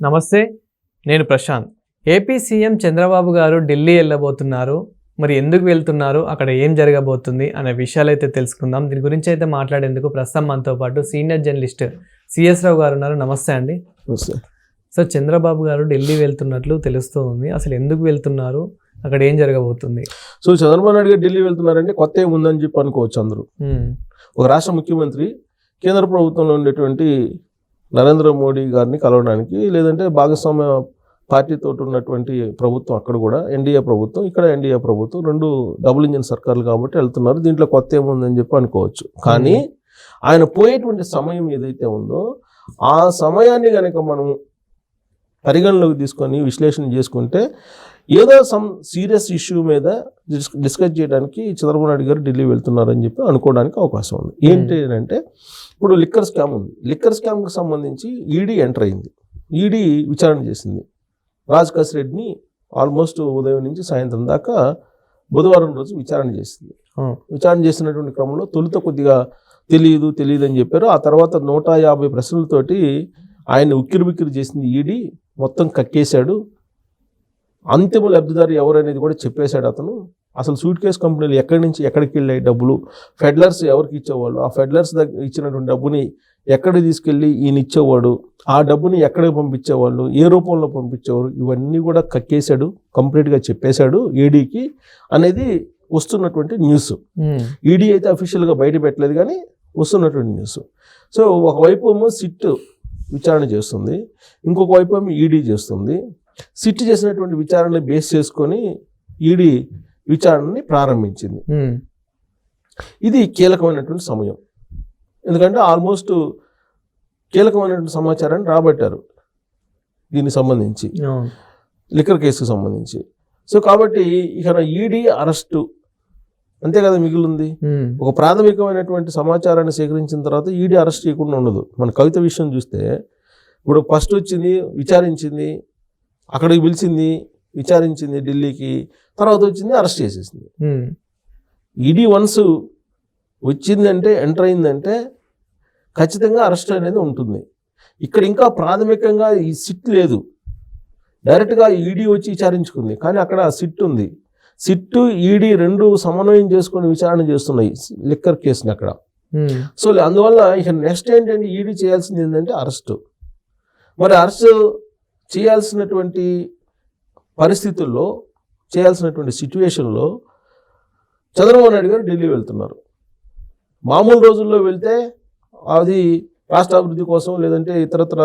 నమస్తే నేను Prashanth. AP CM Chandrababu గారు ఢిల్లీ వెళ్ళబోతున్నారు. మరి ఎందుకు వెళ్తున్నారు? అక్కడ ఏం జరగబోతుంది? అనే విషయాలు అయితే తెలుసుకుందాం. దీని గురించి అయితే మాట్లాడేందుకు ప్రస్తుతం మనతో పాటు సీనియర్ జర్నలిస్ట్ సిఎస్ రావు గారు ఉన్నారు. నమస్తే అండి. సో చంద్రబాబు గారు ఢిల్లీ వెళ్తున్నట్లు తెలుస్తూ ఉంది అసలు ఎందుకు వెళ్తున్నారు? అక్కడ ఏం జరగబోతుంది? సో చంద్రబాబు నాయుడు గారు ఢిల్లీ వెళ్తున్నారంటే కొత్త ఏముందని చెప్పి అనుకోవచ్చు అందరూ. ఒక రాష్ట్ర ముఖ్యమంత్రి కేంద్ర ప్రభుత్వంలో ఉండేటువంటి నరేంద్ర మోడీ గారిని కలవడానికి లేదంటే భాగస్వామ్య పార్టీతో ఉన్నటువంటి ప్రభుత్వం అక్కడ కూడా ఎన్డీఏ ప్రభుత్వం ఇక్కడ ఎన్డీఏ ప్రభుత్వం రెండు డబుల్ ఇంజిన్ సర్కార్లు కాబట్టి వెళ్తున్నారు. దీంట్లో కొత్త ఏముందని చెప్పి అనుకోవచ్చు. కానీ ఆయన పోయేటువంటి సమయం ఏదైతే ఉందో ఆ సమయాన్ని కనుక మనం పరిగణలోకి తీసుకొని విశ్లేషణ చేసుకుంటే ఏదో సమ్ సీరియస్ ఇష్యూ మీద డిస్ డిస్కస్ చేయడానికి చంద్రబాబు నాయుడు గారు ఢిల్లీ వెళ్తున్నారని చెప్పి అనుకోవడానికి అవకాశం ఉంది. ఏంటి అంటే ఇప్పుడు లిక్కర్ స్కామ్ ఉంది. లిక్కర్ స్కామ్కి సంబంధించి ఈడీ ఎంటర్ అయింది. ఈడీ విచారణ చేసింది. రాజ్ రెడ్డిని ఆల్మోస్ట్ ఉదయం నుంచి సాయంత్రం దాకా బుధవారం రోజు విచారణ చేసింది. విచారణ చేసినటువంటి క్రమంలో తొలుత కొద్దిగా తెలియదు తెలియదు అని చెప్పారు. ఆ తర్వాత నూట యాభై ప్రశ్నలతోటి ఆయన ఉక్కిరి బిక్కిరి చేసింది ఈడీ. మొత్తం కక్కేశాడు. అంతిమ లబ్ధిదారు ఎవరు అనేది కూడా చెప్పేశాడు అతను. అసలు సూట్ కేస్ కంపెనీలు ఎక్కడి నుంచి ఎక్కడికి వెళ్ళాయి డబ్బులు? ఫెడ్లర్స్ ఎవరికి ఇచ్చేవాళ్ళు? ఆ ఫెడ్లర్స్ దగ్గర ఇచ్చినటువంటి డబ్బుని ఎక్కడికి తీసుకెళ్ళి ఈయన ఇచ్చేవాడు? ఆ డబ్బుని ఎక్కడికి పంపించేవాళ్ళు? ఏ రూపంలో పంపించేవారు? ఇవన్నీ కూడా కక్కేశాడు కంప్లీట్గా చెప్పేశాడు ఈడీకి అనేది వస్తున్నటువంటి న్యూస్ ఈడీ అయితే అఫీషియల్గా బయట పెట్టలేదు కానీ వస్తున్నటువంటి న్యూస్ సో ఒకవైపు ఏమో సిట్ విచారణ చేస్తుంది. ఇంకొక వైపు ఏమో ఈడీ చేస్తుంది. సిట్ చేసినటువంటి విచారణని బేస్ చేసుకొని ఈడీ విచారణని ప్రారంభించింది. ఇది కీలకమైనటువంటి సమయం. ఎందుకంటే ఆల్మోస్ట్ కీలకమైనటువంటి సమాచారాన్ని రాబట్టారు దీనికి సంబంధించి. లిక్కర్ కేసుకు సంబంధించి. సో కాబట్టి ఇక ఈడీ అరెస్టు అంతే కదా మిగిలింది. ఒక ప్రాథమికమైనటువంటి సమాచారాన్ని సేకరించిన తర్వాత ఈడీ అరెస్ట్ చేయకుండా ఉండదు. మన కవిత విషయం చూస్తే ఇప్పుడు ఫస్ట్ వచ్చింది విచారించింది అక్కడికి పిలిచింది విచారించింది ఢిల్లీకి తర్వాత వచ్చింది అరెస్ట్ చేసేసింది. ఈడీ వన్స్ వచ్చిందంటే ఎంటర్ అయిందంటే ఖచ్చితంగా అరెస్ట్ అనేది ఉంటుంది. ఇక్కడ ఇంకా ప్రాథమికంగా ఈ సిట్ లేదు. డైరెక్ట్గా ఈడీ వచ్చి విచారించుకుంది కానీ అక్కడ సిట్ ఉంది. సిట్టు ఈడీ రెండు సమన్వయం చేసుకొని విచారణ చేస్తున్నాయి లిక్కర్ కేసుని అక్కడ. సో అందువల్ల ఇక నెక్స్ట్ ఏంటంటే ఈడీ చేయాల్సింది ఏంటంటే అరెస్ట్. మరి అరెస్ట్ చేయాల్సినటువంటి పరిస్థితుల్లో చేయాల్సినటువంటి సిచ్యువేషన్లో చంద్రబాబు నాయుడు గారు ఢిల్లీ వెళ్తున్నారు. మామూలు రోజుల్లో వెళ్తే అది రాష్ట్ర అభివృద్ధి కోసం లేదంటే ఇతరత్ర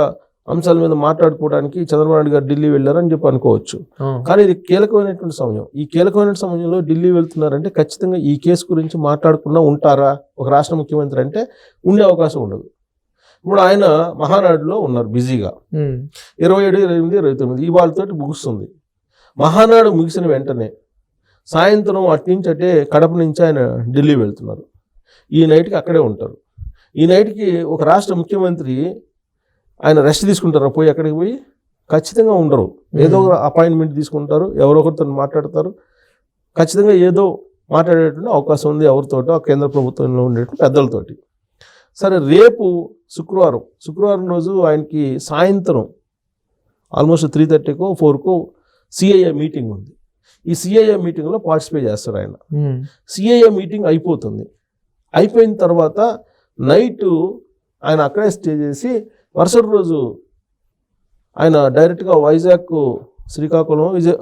అంశాల మీద మాట్లాడుకోవడానికి చంద్రబాబు నాయుడు గారు ఢిల్లీ వెళ్ళారని చెప్పి అనుకోవచ్చు. కానీ ఇది కీలకమైనటువంటి సమయం. ఈ కీలకమైన సమయంలో ఢిల్లీ వెళ్తున్నారంటే ఖచ్చితంగా ఈ కేసు గురించి మాట్లాడకుండా ఉంటారా? ఒక రాష్ట్ర ముఖ్యమంత్రి అంటే ఉండే అవకాశం ఉండదు. ఇప్పుడు ఆయన మహానాడులో ఉన్నారు బిజీగా. ఇరవై ఏడు ఇరవై ఎనిమిది ఇరవై తొమ్మిది ఈ వాళ్ళతోటి ముగుస్తుంది. మహానాడు ముగిసిన వెంటనే సాయంత్రం అటు నుంచి అటే కడప నుంచి ఆయన ఢిల్లీ వెళ్తున్నారు. ఈ నైట్కి అక్కడే ఉంటారు. ఈ నైట్కి ఒక రాష్ట్ర ముఖ్యమంత్రి ఆయన రెస్ట్ తీసుకుంటారా? పోయి అక్కడికి పోయి ఖచ్చితంగా ఉండరు. ఏదో ఒక అపాయింట్మెంట్ తీసుకుంటారు ఎవరో ఒకరితో మాట్లాడతారు. ఖచ్చితంగా ఏదో మాట్లాడేటువంటి అవకాశం ఉంది ఎవరితోటో ఆ కేంద్ర ప్రభుత్వంలో ఉండేటువంటి పెద్దలతోటి. సరే రేపు శుక్రవారం శుక్రవారం రోజు ఆయనకి సాయంత్రం ఆల్మోస్ట్ త్రీ థర్టీకో ఫోర్కో సిఐఏ మీటింగ్ ఉంది. ఈ సిఐఏ మీటింగ్లో పార్టిసిపేట్ చేస్తారు ఆయన. సిఐఏ మీటింగ్ అయిపోతుంది. అయిపోయిన తర్వాత నైట్ ఆయన అక్కడే స్టే చేసి మరుసటి రోజు ఆయన డైరెక్ట్గా వైజాగ్ శ్రీకాకుళం విజయ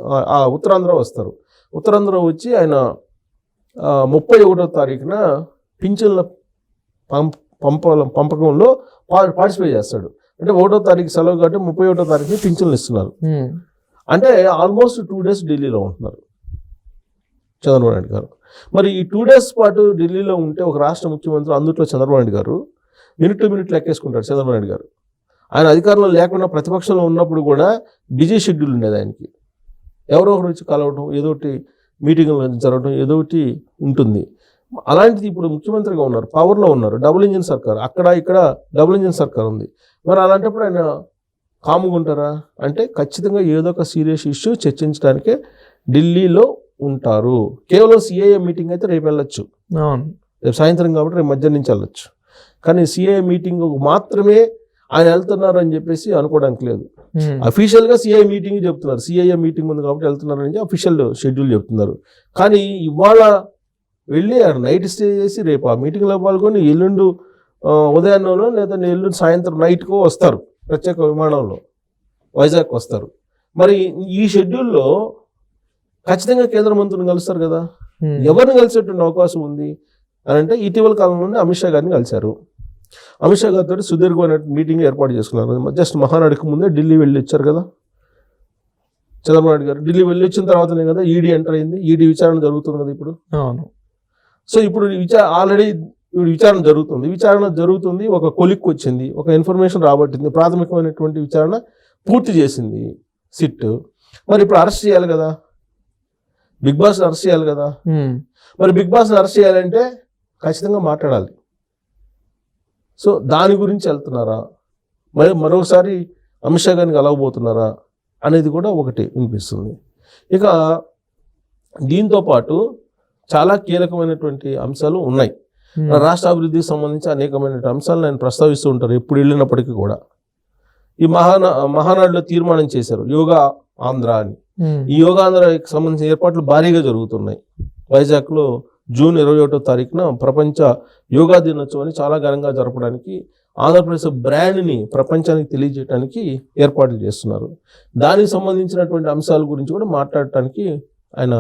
ఉత్తరాంధ్ర వస్తారు. ఉత్తరాంధ్ర వచ్చి ఆయన ముప్పై ఒకటో తారీఖున పింఛన్ల పంప పంప పంపకంలో పార్టిసిపేట్ చేస్తాడు. అంటే ఒకటో తారీఖు సెలవు కాబట్టి ముప్పై ఒకటో తారీఖున పింఛన్లు ఇస్తున్నారు. అంటే ఆల్మోస్ట్ టూ డేస్ ఢిల్లీలో ఉంటున్నారు. చంద్రబాబు నాయుడు గారు. మరి ఈ టూ డేస్ పాటు ఢిల్లీలో ఉంటే ఒక రాష్ట్ర ముఖ్యమంత్రి అందుట్లో Chandrababu Naidu garu minute to minute లెక్కేసుకుంటాడు Chandrababu Naidu garu. ఆయన అధికారంలో లేకుండా ప్రతిపక్షంలో ఉన్నప్పుడు కూడా బిజీ షెడ్యూల్ ఉండేది ఆయనకి. ఎవరో ఒకరు వచ్చి కలవడం ఏదో ఒకటి మీటింగ్లు జరగడం ఏదో ఒకటి ఉంటుంది. అలాంటిది ఇప్పుడు ముఖ్యమంత్రిగా ఉన్నారు పవర్లో ఉన్నారు డబుల్ ఇంజిన్ సర్కార్. అక్కడ ఇక్కడ డబుల్ ఇంజిన్ సర్కార్ ఉంది. మరి అలాంటప్పుడు ఆయన కాముగా ఉంటారా అంటే ఖచ్చితంగా ఏదో ఒక సీరియస్ ఇష్యూ చర్చించడానికే ఢిల్లీలో ఉంటారు. కేవలం సిఐఏ మీటింగ్ అయితే రేపు వెళ్ళొచ్చు. రేపు సాయంత్రం కాబట్టి రేపు మధ్యాహ్నం నుంచి వెళ్ళొచ్చు. కానీ సిఐఏ మీటింగ్ మాత్రమే ఆయన వెళ్తున్నారు అని చెప్పేసి అనుకోవడానికి లేదు. అఫీషియల్గా సిఐ మీటింగ్ చెప్తున్నారు. సిఐఏ మీటింగ్ ఉంది కాబట్టి వెళ్తున్నారు అని అఫీషియల్ షెడ్యూల్ చెప్తున్నారు. కానీ ఇవాళ వెళ్ళి నైట్ స్టే చేసి రేపు ఆ మీటింగ్లో పాల్గొని ఎల్లుండు ఉదయాన్నంలో లేదా ఎల్లుండి సాయంత్రం నైట్కో వస్తారు. ప్రత్యేక విమానంలో. వైజాగ్ వస్తారు. మరి ఈ షెడ్యూల్లో ఖచ్చితంగా కేంద్ర మంత్రులను కలుస్తారు కదా? ఎవరిని కలిసేటువంటి అవకాశం ఉంది? అని అంటే ఇటీవల కాలంలోనే అమిత్ షా గారిని కలిశారు. అమిత్ షా గారితో సుదీర్ఘమైన మీటింగ్ ఏర్పాటు చేసుకున్నారు. జస్ట్ మహానాడికి ముందే ఢిల్లీ వెళ్ళి వచ్చారు కదా? చంద్రబాబు నాయుడు గారు. ఢిల్లీ వెళ్ళి వచ్చిన తర్వాతనే కదా ఈడీ ఎంటర్ అయింది. ఈడీ విచారణ జరుగుతుంది కదా ఇప్పుడు? అవును. సో ఇప్పుడు విచార ఆల్రెడీ ఇప్పుడు విచారణ జరుగుతుంది. విచారణ జరుగుతుంది ఒక కొలిక్ వచ్చింది ఒక ఇన్ఫర్మేషన్ రాబట్టింది ప్రాథమికమైనటువంటి విచారణ పూర్తి చేసింది సిట్. మరి ఇప్పుడు అరెస్ట్ చేయాలి కదా? బిగ్ బాస్ అరెస్ట్ చేయాలి కదా? మరి బిగ్ బాస్ని అరెస్ట్ చేయాలంటే ఖచ్చితంగా మాట్లాడాలి. సో దాని గురించి వెళ్తున్నారా? మరి మరొకసారి అమిత్ షా గారిని కలవబోతున్నారా? అనేది కూడా ఒకటి వినిపిస్తుంది. ఇక దీంతో పాటు చాలా కీలకమైనటువంటి అంశాలు ఉన్నాయి. ఉమ్, రాష్ట్ర అభివృద్ధికి సంబంధించి అనేకమైన అంశాలను ఆయన ప్రస్తావిస్తూ ఉంటారు ఎప్పుడు వెళ్ళినప్పటికీ కూడా. ఈ మహానా మహానాడులో తీర్మానం చేశారు యోగా ఆంధ్ర అని. ఉమ్, ఈ యోగాంధ్రకి సంబంధించిన ఏర్పాట్లు భారీగా జరుగుతున్నాయి. వైజాగ్లో జూన్ ఇరవై ఒకటో తారీఖున ప్రపంచ యోగా దినోత్సవాన్ని చాలా ఘనంగా జరపడానికి ఆంధ్రప్రదేశ్ బ్రాండ్ని ప్రపంచానికి తెలియజేయడానికి ఏర్పాట్లు చేస్తున్నారు. దానికి సంబంధించినటువంటి అంశాల గురించి కూడా మాట్లాడటానికి ఆయన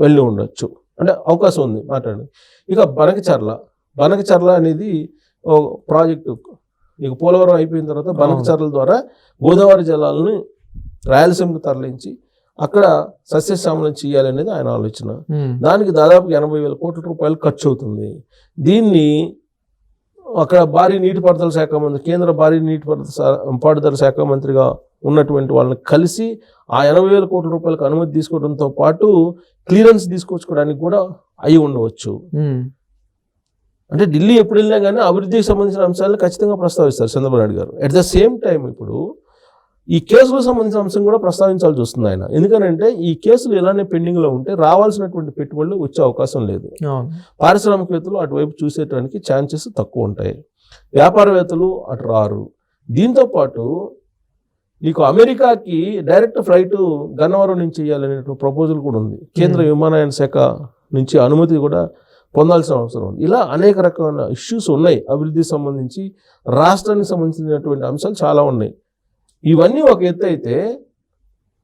వెళ్ళి ఉండొచ్చు. అంటే అవకాశం ఉంది మాట్లాడండి. ఇక బనకచర్ల. బనకచర్ల అనేది ప్రాజెక్టు ఇక పోలవరం అయిపోయిన తర్వాత బనకచర్ల ద్వారా గోదావరి జలాలను రాయలసీమకు తరలించి అక్కడ సస్యశ్యామలం చేయాలనేది ఆయన ఆలోచన. దానికి దాదాపు ఎనభై వేల కోట్ల రూపాయలు ఖర్చు అవుతుంది. దీన్ని అక్కడ భారీ నీటిపారుదల శాఖ మంత్రి కేంద్ర భారీ నీటిపారుదల పారుదల శాఖ మంత్రిగా ఉన్నటువంటి వాళ్ళని కలిసి ఆ ఎనభై వేల కోట్ల రూపాయలకు అనుమతి తీసుకోవడంతో పాటు క్లియరెన్స్ తీసుకొచ్చుకోవడానికి కూడా అయి ఉండవచ్చు. అంటే ఢిల్లీ ఎప్పుడు వెళ్ళినా కానీ అభివృద్ధికి సంబంధించిన అంశాలను ఖచ్చితంగా ప్రస్తావిస్తారు చంద్రబాబు నాయుడు గారు. అట్ ద సేమ్ టైం ఇప్పుడు ఈ కేసులకు సంబంధించిన అంశం కూడా ప్రస్తావించాల్సి వస్తుంది ఆయన. ఎందుకంటే ఈ కేసులు ఇలానే పెండింగ్లో ఉంటే రావాల్సినటువంటి పెట్టుబడులు వచ్చే అవకాశం లేదు. పారిశ్రామికవేత్తలు అటువైపు చూసేటానికి ఛాన్సెస్ తక్కువ ఉంటాయి. వ్యాపారవేత్తలు అటు రారు. దీంతో పాటు నీకు అమెరికాకి డైరెక్ట్ ఫ్లైట్ గన్నవరం నుంచి చేయాలనే ప్రపోజల్ కూడా ఉంది. కేంద్ర విమానయాన శాఖ నుంచి అనుమతి కూడా పొందాల్సిన అవసరం ఉంది. ఇలా అనేక రకమైన ఇష్యూస్ ఉన్నాయి. అభివృద్ధికి సంబంధించి రాష్ట్రానికి సంబంధించినటువంటి అంశాలు చాలా ఉన్నాయి. ఇవన్నీ ఒక ఎత్తు అయితే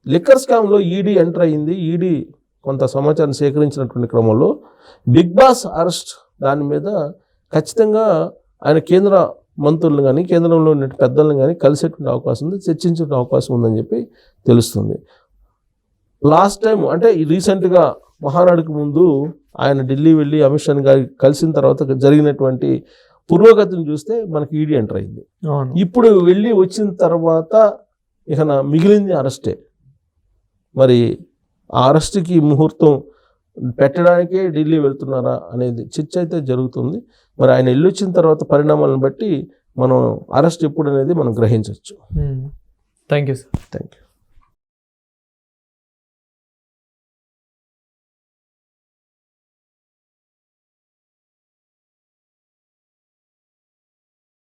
లిక్కర్ స్కామ్లో ఈడీ ఎంటర్ అయ్యింది. ఈడీ కొంత సమాచారం సేకరించినటువంటి క్రమంలో బిగ్ బాస్ అరెస్ట్ దాని మీద ఖచ్చితంగా ఆయన కేంద్ర మంత్రులను కానీ కేంద్రంలో ఉన్న పెద్దలను కానీ కలిసేటువంటి అవకాశం ఉంది చర్చించే అవకాశం ఉందని చెప్పి తెలుస్తుంది. లాస్ట్ టైం అంటే ఈ రీసెంట్గా మహానాడుకు ముందు ఆయన ఢిల్లీ వెళ్ళి అమిత్ షా గారి కలిసిన తర్వాత జరిగినటువంటి పురోగతిని చూస్తే మనకి ఈడీ ఎంటర్ అయింది. ఇప్పుడు వెళ్ళి వచ్చిన తర్వాత ఇక మిగిలింది అరెస్టే. మరి ఆ అరెస్ట్కి ముహూర్తం పెట్టడానికే ఢిల్లీ వెళ్తున్నారా అనేది చర్చ అయితే జరుగుతుంది. మరి ఆయన వెళ్ళి వచ్చిన తర్వాత పరిణామాలను బట్టి మనం అరెస్ట్ ఎప్పుడు అనేది మనం గ్రహించవచ్చు. Thank you sir thank you